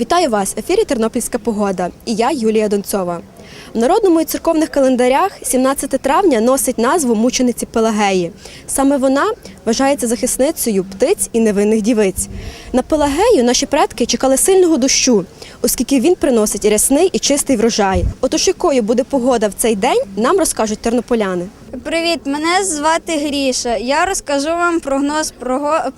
Вітаю вас! В ефірі Тернопільська погода і я Юлія Донцова. В народному і церковних календарях 17 травня носить назву мучениці Пелагеї. Саме вона вважається захисницею птиць і невинних дівиць. На Пелагею наші предки чекали сильного дощу, оскільки він приносить рясний і чистий врожай. Отож, якою буде погода в цей день, нам розкажуть тернополяни. Привіт, мене звати Гріша. Я розкажу вам прогноз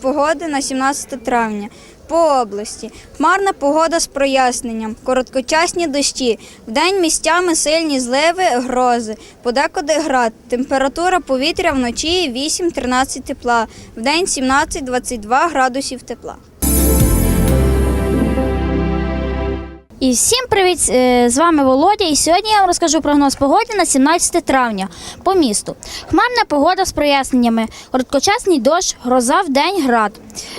погоди на 17 травня. По області хмарна погода з проясненням, короткочасні дощі, вдень місцями сильні зливи, грози, подекуди град. Температура повітря вночі 8-13 тепла, вдень 17-22 градусів тепла. І всім привіт! Е, З вами Володя. І сьогодні я вам розкажу прогноз погоди на 17 травня по місту. Хмарна погода з проясненнями, короткочасний дощ, гроза в день град.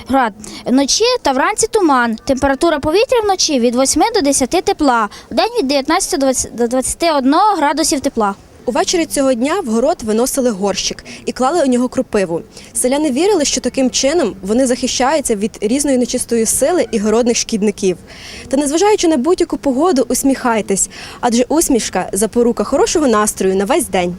град. Вночі та вранці туман. Температура повітря вночі від 8 до 10 тепла, в день від 19 до 20 до 21 градусів тепла. Увечері цього дня в город виносили горщик і клали у нього крупиву. Селяни вірили, що таким чином вони захищаються від різної нечистої сили і городних шкідників. Та незважаючи на будь-яку погоду, усміхайтесь, адже усмішка запорука хорошого настрою на весь день.